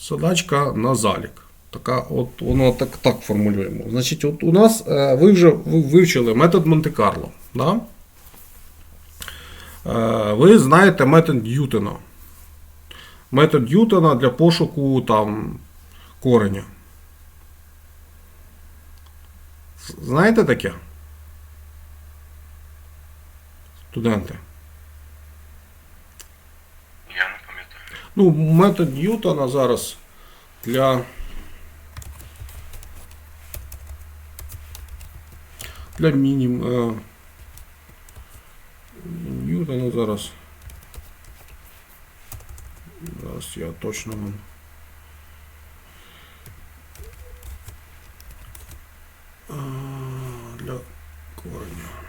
Задачка на залік. Така, от воно так, так формулюємо. Значить, от у нас е, ви вже вивчили метод Монте-Карло. Да? Е, ви знаєте метод Ньютона. Метод Ньютона для пошуку там, кореня. Знаєте таке? Студенти. Ну, метод Ньютона зараз для. Для мінім. Е... Ньютона зараз. Зараз я точно вам. Для кореня.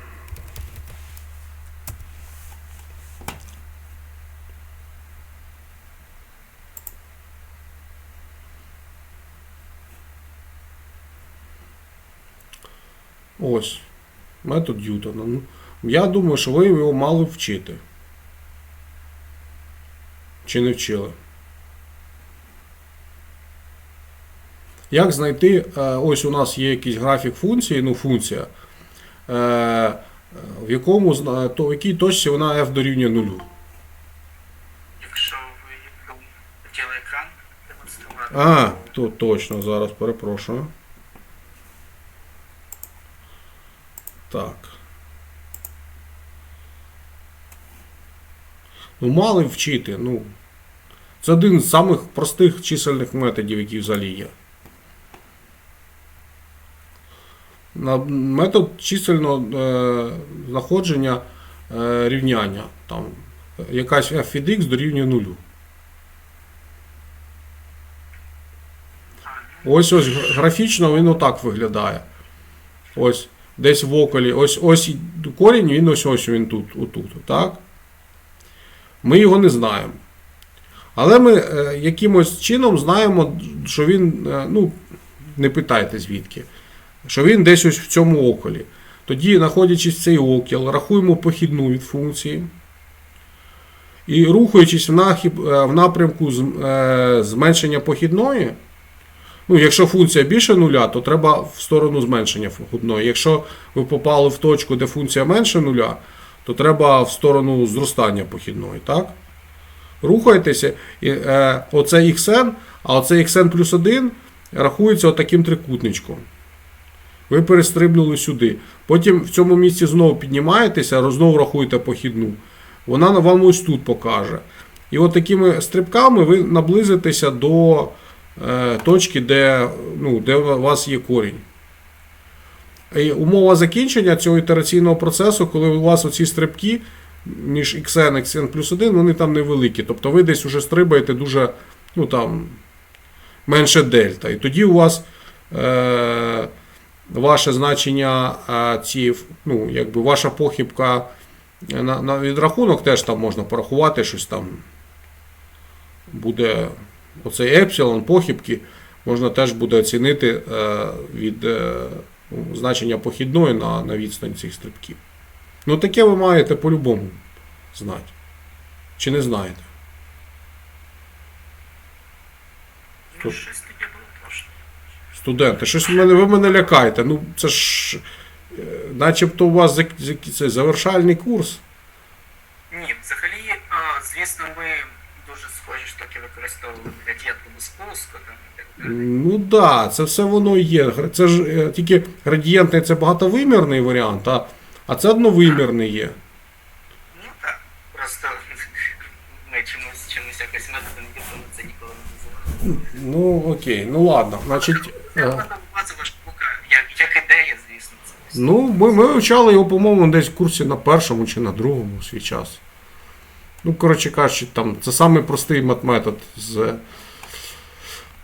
Ось. Метод Ньютона. Ну, я думаю, що ви його мали вчити. Чи не вчили? Як знайти, е, ось у нас є якийсь графік функції, ну функція, е, в якому то, в якій точці вона f дорівнює нулю. Якщо ви хотіли екран демонструвати, А, то точно, зараз перепрошую. Так. Ну, мали вчити, ну. Це один з самих простих чисельних методів, які взагалі є. Метод чисельного е, знаходження е, рівняння. Там, якась f від x дорівнює нулю. Ось ось графічно він отак виглядає. Ось десь в околі. Ось ось корінь, він ось ось він тут, отут. Так? Ми його не знаємо. Але ми е, якимось чином знаємо, що він, е, ну, не питайте звідки, що він десь ось в цьому околі. Тоді, знаходячись в цей окіл, рахуємо похідну від функції. І рухаючись в, е, напрямку зменшення похідної, Ну, якщо функція більше нуля, то треба в сторону зменшення похідної. Якщо ви попали в точку, де функція менше нуля, то треба в сторону зростання похідної. Так? Рухаєтеся, і е, оце xn, а оце xn плюс 1 рахується отаким трикутничком. Ви перестрибнули сюди. Потім в цьому місці знову піднімаєтеся, знову рахуєте похідну. Вона вам ось тут покаже. І от такими стрибками ви наблизитеся до точки, де, ну, де у вас є корінь. І умова закінчення цього ітераційного процесу, коли у вас оці стрибки між xn xn плюс 1, вони там невеликі. Тобто ви десь вже стрибаєте дуже, ну там, менше дельта. І тоді у вас е, ваше значення, е, ці, ну, якби ваша похибка на, на відрахунок теж там можна порахувати щось там. Буде оцей епсилон, похибки, можна теж буде оцінити е, від е, значення похідної на, на відстань цих стрибків. Ну таке ви маєте по-любому знати. Чи не знаєте? точно. Студенти, щось ви мене, ви мене лякаєте. Ну, це ж е, начебто у вас це завершальний курс. Ні, взагалі, звісно, ми штуки використовували так далі. Ну так, да, це все воно є. Це ж е, тільки градієнтний це багатовимірний варіант, а, а це одновимірний є. Ну так, просто ми чомусь, чомусь якось методом це ніколи не називали. Ну окей, ну ладно. Значить. Це е, як, як ідея, звісно, це. Ну, ми, ми вивчали його, по-моєму, десь в курсі на першому чи на другому свій час. Ну, коротше кажучи, там, це самий простий матметод з.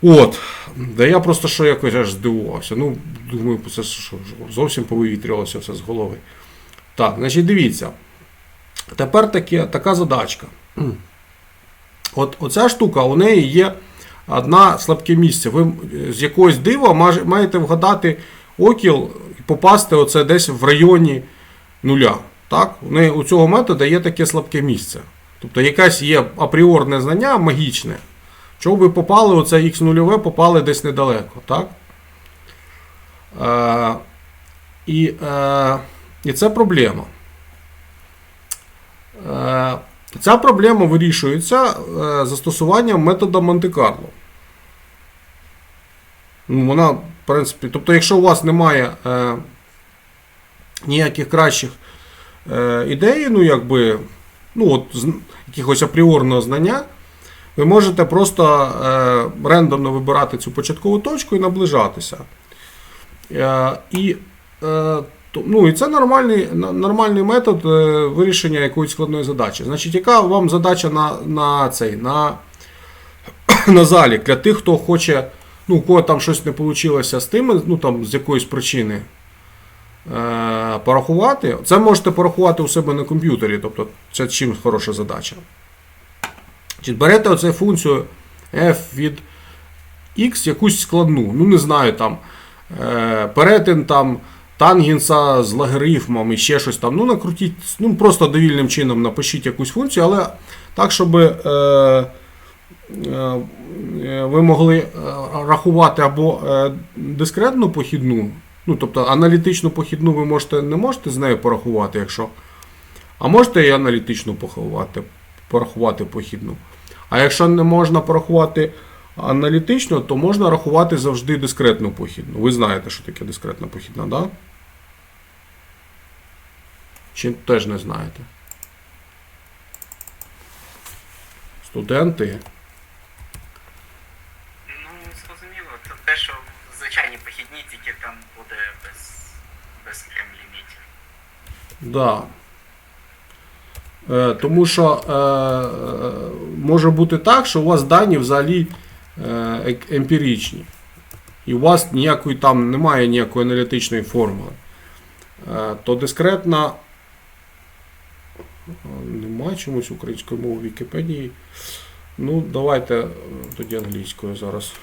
От. Да я просто що якось аж здивувався. Ну, думаю, це що, зовсім повивітрювалося все з голови. Так, значить, дивіться. Тепер таке, така задачка. От оця штука, у неї є одне слабке місце. Ви е, з якогось дива маєте вгадати окіл і попасти оце десь в районі нуля. Так? У, неї, у цього методу є таке слабке місце. Тобто якесь є апріорне знання магічне, Чого ви попали, оце х нульове, попали десь недалеко, так? Е, і, е, і це проблема. Е, ця проблема вирішується е, застосуванням метода Монте-Карло. Ну, вона, в принципі, тобто, якщо у вас немає е, ніяких кращих е, ідей, ну, якби, ну, от, якихось апріорного знання, ви можете просто е, рендомно вибирати цю початкову точку і наближатися. Е, і, е, ну, і це нормальний, нормальний метод е, вирішення якоїсь складної задачі. Значить, яка вам задача на, на цей, на, на залік для тих, хто хоче, ну, у кого там щось не вийшло з тими, ну там з якоїсь причини порахувати. Це можете порахувати у себе на комп'ютері, тобто це чим хороша задача. Чи берете оцю функцію f від x якусь складну, ну не знаю, там е, перетин там тангенса з логарифмом і ще щось там. Ну, накрутіть, ну просто довільним чином напишіть якусь функцію, але так, щоб е, е, е, ви могли е, рахувати або е, дискретну похідну, ну, тобто аналітичну похідну ви можете, не можете з нею порахувати, якщо. А можете і аналітичну порахувати, порахувати похідну. А якщо не можна порахувати аналітично, то можна рахувати завжди дискретну похідну. Ви знаєте, що таке дискретна похідна? Да? Чи теж не знаєте? Студенти. Ну, зрозуміло, це те, що в звичайній похідній тільки там буде без, без прем-лімітів. Да. Е, тому що е, е, може бути так, що у вас дані взагалі е, емпіричні. І у вас ніякої там немає ніякої аналітичної формули. Е, то дискретна. Немає чомусь української мови в Вікіпедії. Ну, давайте е, тоді англійською зараз.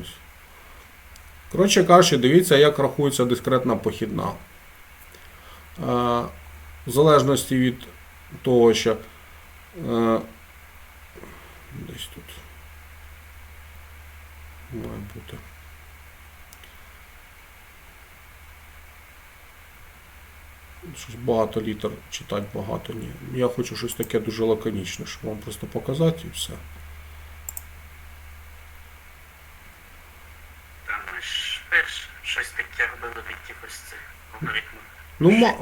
Ось. Коротше кажучи, дивіться, як рахується дискретна похідна. Е, В залежності від того, що е, десь тут має бути. Щось багато літер читати багато ні. Я хочу щось таке дуже лаконічне, щоб вам просто показати і все. Там ми ж теж щось таке робили в якихось цих алгоритмах. Ну, ма...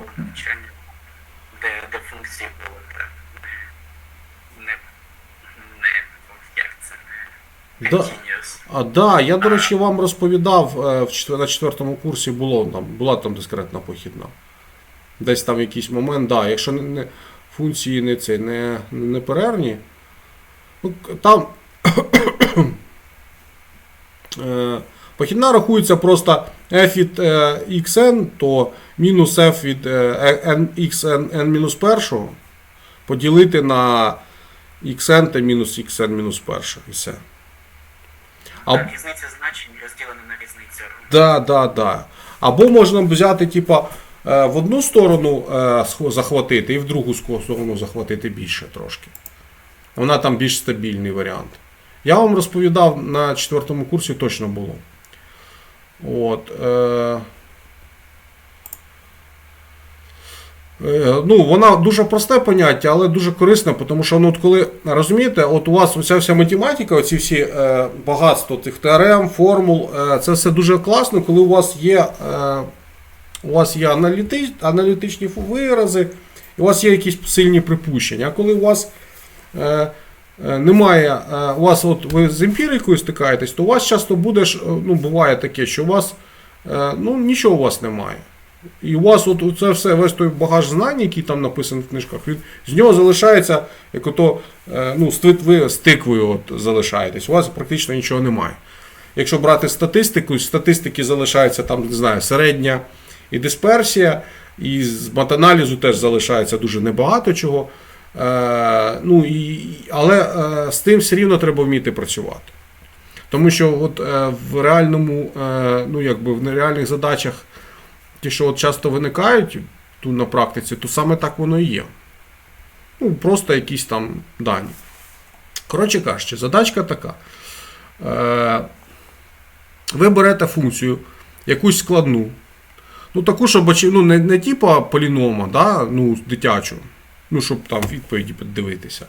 де, де функції так. Не, не, як це, Да. А, да, я, до речі, вам розповідав е, в четвер- на четвертому курсі було там, була там дискретна похідна. Десь там якийсь момент, да, якщо не, не, функції не, це, не, не перервні, ну, к- там е, похідна рахується просто f від е, xn, то мінус f від е, n, xn n мінус першого поділити на xn та мінус xn мінус перше. І все. А, Так, різниця значень розділена на різницю. Да, да, да. Або можна взяти, типа, е, в одну сторону захватити і в другу сторону захватити більше трошки. Вона там більш стабільний варіант. Я вам розповідав на четвертому курсі точно було. От, е, Е, Ну, вона дуже просте поняття, але дуже корисне, тому що ну, от коли розумієте, от у вас оця вся математика, оці всі е, багатство тих теорем, формул, е, це все дуже класно, коли у вас є, е, у вас є аналіти, аналітичні вирази, і у вас є якісь сильні припущення. А коли у вас е, немає, е, у вас от ви з емпірикою стикаєтесь, то у вас часто буде, е, ну, буває таке, що у вас е, ну, нічого у вас немає. І у вас от це все, весь той багаж знань, який там написаний в книжках, він, з нього залишається, як ото, е, ну, ви з тиквою от залишаєтесь, у вас практично нічого немає. Якщо брати статистику, з статистики залишається там, не знаю, середня і дисперсія, і з матаналізу теж залишається дуже небагато чого. Е, ну, і, але е, з тим все рівно треба вміти працювати. Тому що от, е, в реальному, ну, якби в нереальних задачах, ті, що от часто виникають тут на практиці, то саме так воно і є. Ну, просто якісь там дані. Коротше кажучи, задачка така. Ви берете функцію, якусь складну. Ну, таку, щоб ну, не, не типа полінома, да, ну, дитячу, ну, щоб там відповіді подивитися.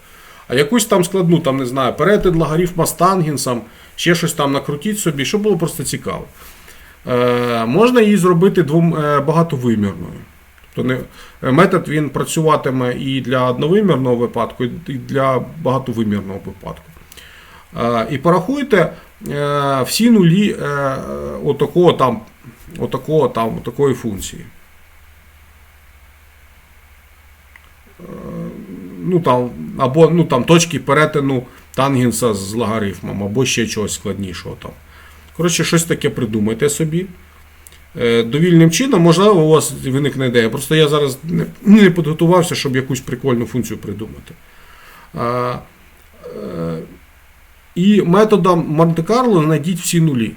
А якусь там складну, там, не знаю, перетин логарифма з тангенсом, ще щось там накрутіть собі, щоб було просто цікаво. Е, можна її зробити двом, е, багатовимірною. Тобто не, е, метод він працюватиме і для одновимірного випадку, і для багатовимірного випадку. Е, і порахуйте е, всі нулі е, отакого там, отакого там, отакої функції. Е, Ну, там, або ну, там, точки перетину тангенса з логарифмом, або ще чогось складнішого там. Коротше, щось таке придумайте собі. Е, Довільним чином, можливо, у вас виникне ідея. Просто я зараз не, підготувався, щоб якусь прикольну функцію придумати. Е, і методом Монте-Карло знайдіть всі нулі.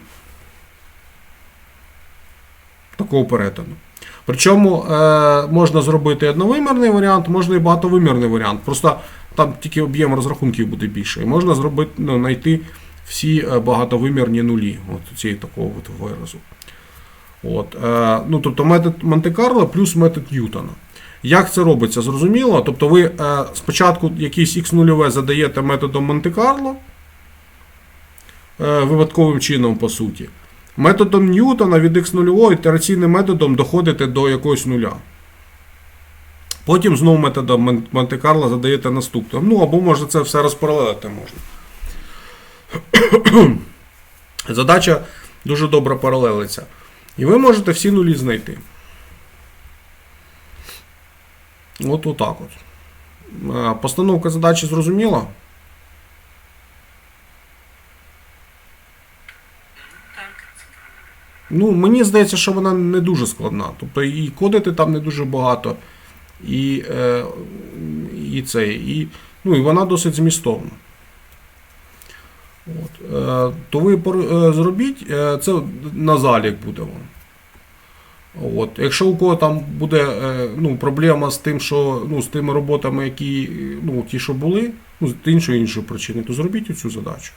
Такого перетину. Причому е, можна зробити одновимірний варіант, можна і багатовимірний варіант. Просто там тільки об'єм розрахунків буде більше. І можна зробити, ну, знайти всі е, багатовимірні нулі от цієї такого от виразу. От, е, ну, тобто метод Монте-Карло плюс метод Ньютона. Як це робиться? Зрозуміло? Тобто ви е, спочатку якийсь х нульове задаєте методом Монте-Карло, е, випадковим чином, по суті. Методом Ньютона від х нульового ітераційним методом доходите до якогось нуля. Потім знову методом Монте-Карло задаєте наступне. Ну, або може це все розпаралелити можна. Задача дуже добре паралелиться. І ви можете всі нулі знайти. От отак от. Е, Постановка задачі зрозуміла? Ну, мені здається, що вона не дуже складна. Тобто і кодити там не дуже багато, і, е, і це, і, ну, і вона досить змістовна. От. Е, то ви е, зробіть, е, це на залік буде вам. От. Якщо у кого там буде е, ну, проблема з тим, що ну, з тими роботами, які ну, ті, що були, ну, з іншої іншої причини, то зробіть цю задачу.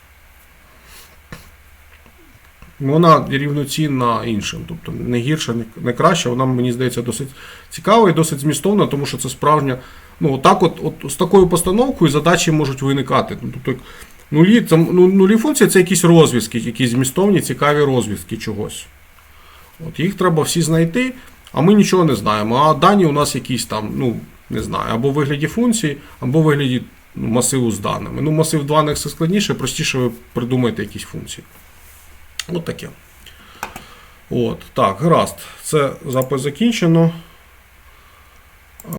Вона рівноцінна іншим, тобто не гірша, не- краща. Вона, мені здається, досить цікава і досить змістовна, тому що це справжня. Ну, отак от, от з такою постановкою задачі можуть виникати. Ну, Тобто, нулі, це, ну, нулі функції це якісь розв'язки, якісь змістовні, цікаві розв'язки чогось. От їх треба всі знайти, а ми нічого не знаємо. А дані у нас якісь там, ну, не знаю, або в вигляді функції, або в вигляді ну, масиву з даними. Ну, масив даних це складніше, простіше ви придумаєте якісь функції. От таке. От, так, гаразд. Це запис закінчено.